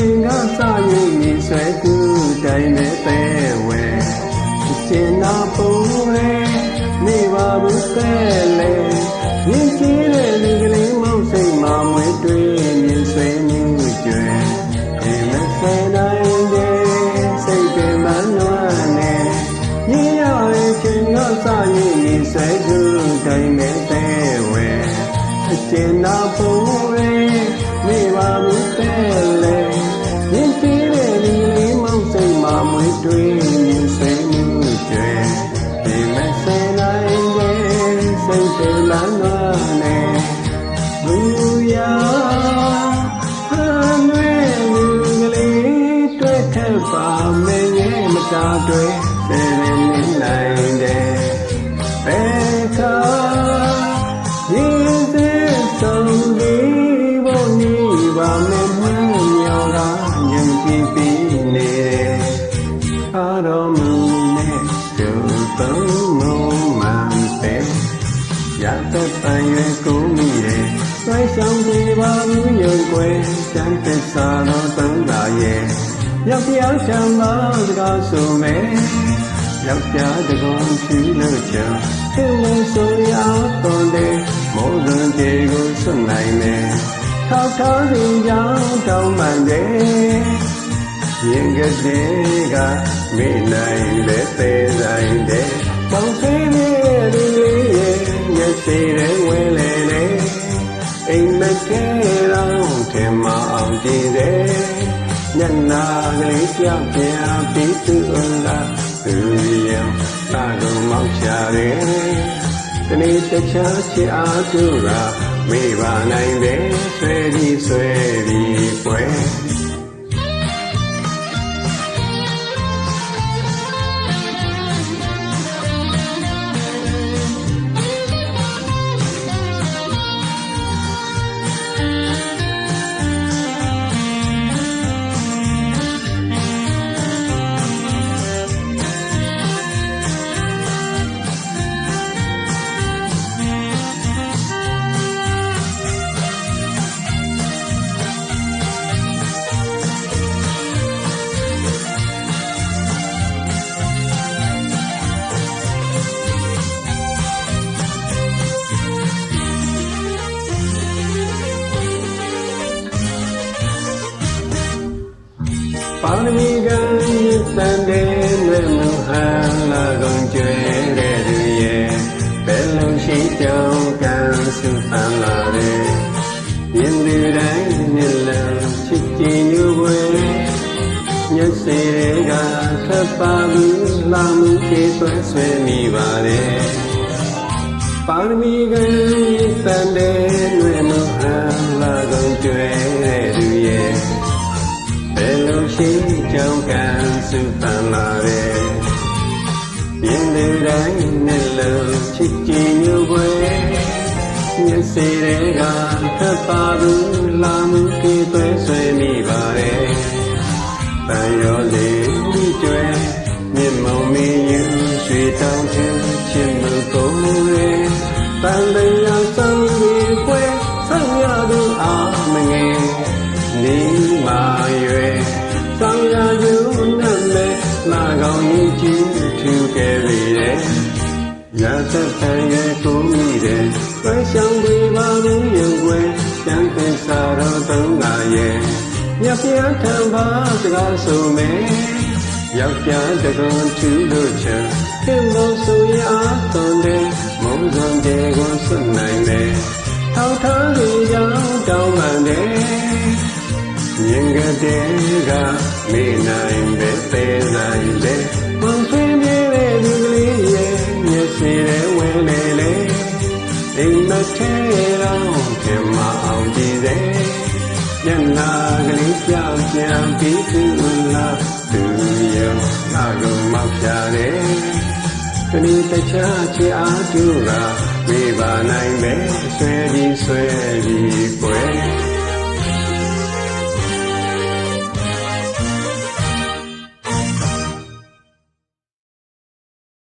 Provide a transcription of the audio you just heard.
စရင်မြည်ဆွဲသူတိုင်းနဲ့ပဲဝဲကျင်နာပုံလေနေပါဘူးပဲလေမြင်ကြည့်တဲ့လူကလေးမောင်စိတ်မှမွေးတွေ့မြင်ဆွေးမှုကြွယ်ဒီမဆယ်တိုင်းတဲ့စိတ်တွေမနှွမ်းနဲ့ညီရရဲ့ချင်းကစရင်မြည်ဆွဲသူတိုင်းနဲ့ပဲဝဲကျင်နာပုံလေနေပါဘူးပဲ စိတ်မှမွေးတွေ့မြင်ဆွေးမှုကြွယ်ဒီမဆယ်တိုင်းတဲ့စိတ်တွေမနှွမ်းနဲ့ ဆွဲဆောင်ပြပါမှုယုံကွယ်စံသစ္စာတော်တန်တာရဲ့ရောက်ပြောင်းချမ်းသာစကားဆိုမယ်ယောက်ျားတကောင်ချီလို့ချင်သူ့လို့ဆိုရတော့တယ်မောဇွန်ကြေကိုစွန့်နိုင်မယ်ထောက်ထားစီကြောင်းတောင်းပန်တယ်ရင်ကလေးကမိနိုင်တဲ့သေးဆိုင်တဲ့ပေါင်းစည်းနေတဲ့ဒီလေးရဲ့မျက်စိတွေဝင်လေ လေးကြောက်ပြပြီးသူလာသူရဲ့သာကုန်မောက်ချတယ်တနေ့တခြားချစ်အားသူကမိဘနိုင်တယ်ဆွဲပြီးဆွဲပြီး ပွဲပါရမီကံတန်တဲ့လွယ်မှုဟန်လာကုန်ကျွဲတဲ့သူရဲ့ဘယ်လိုရှိကြောင်းကံစုပန်လာတဲ့မြင်သူတိုင်းမြင်လန်းချစ်ကြည်ညိုွယ်ညစေကထပ်ပါဘူးလာမှုပြေသွဲဆွဲမိပါတယ်ပါရမီကံတန်တဲ့လွယ်မှုဟန်လာကုန်ကျွဲ ယ်လိုရှိကြောင်းကံစုပန်လာတဲ့မြင်သူတိုင်းနဲ့လုံးချစ်ကြည်ညိုပွဲမျက်စိတွေကထပ်ပါဘူးလာမှုပြေးသွဲဆွဲမိပါတယ်တန်ရောလေ သက်တန်ရဲ့ကိုမိတဲ့ဝဲဆောင်ပေးပါလို့ရုပ်ွယ်ကျန်တဲ့စာတော်သုံးပါရဲ့ညပြထံပါစကားဆိုမယ်ယောက်ျားတကုံထူလို့ချင်ခင်လို့ဆိုရအားသွန်တဲ့မုံစုံတဲ့ကိုစွန့်နိုင်တယ်ထောက်ထားလို့ကြောင်းတောင်းပန်တယ်မြင်ကတဲ့ကမေးနိုင်ပဲသေးနိုင်ပဲမ စိတွေဝင်လေလေအိမ်မထဲတော့ပြန်မအောင်ကြည့်စေညနာကလေးကြောက်ကြံပြီးသူလာသူရောလာကုန်မောက်ပြတယ်တနည်းတခြားချစ်အားတူကမေးပါနိုင်ပဲဆွဲပြီးဆွဲပြီးပွဲ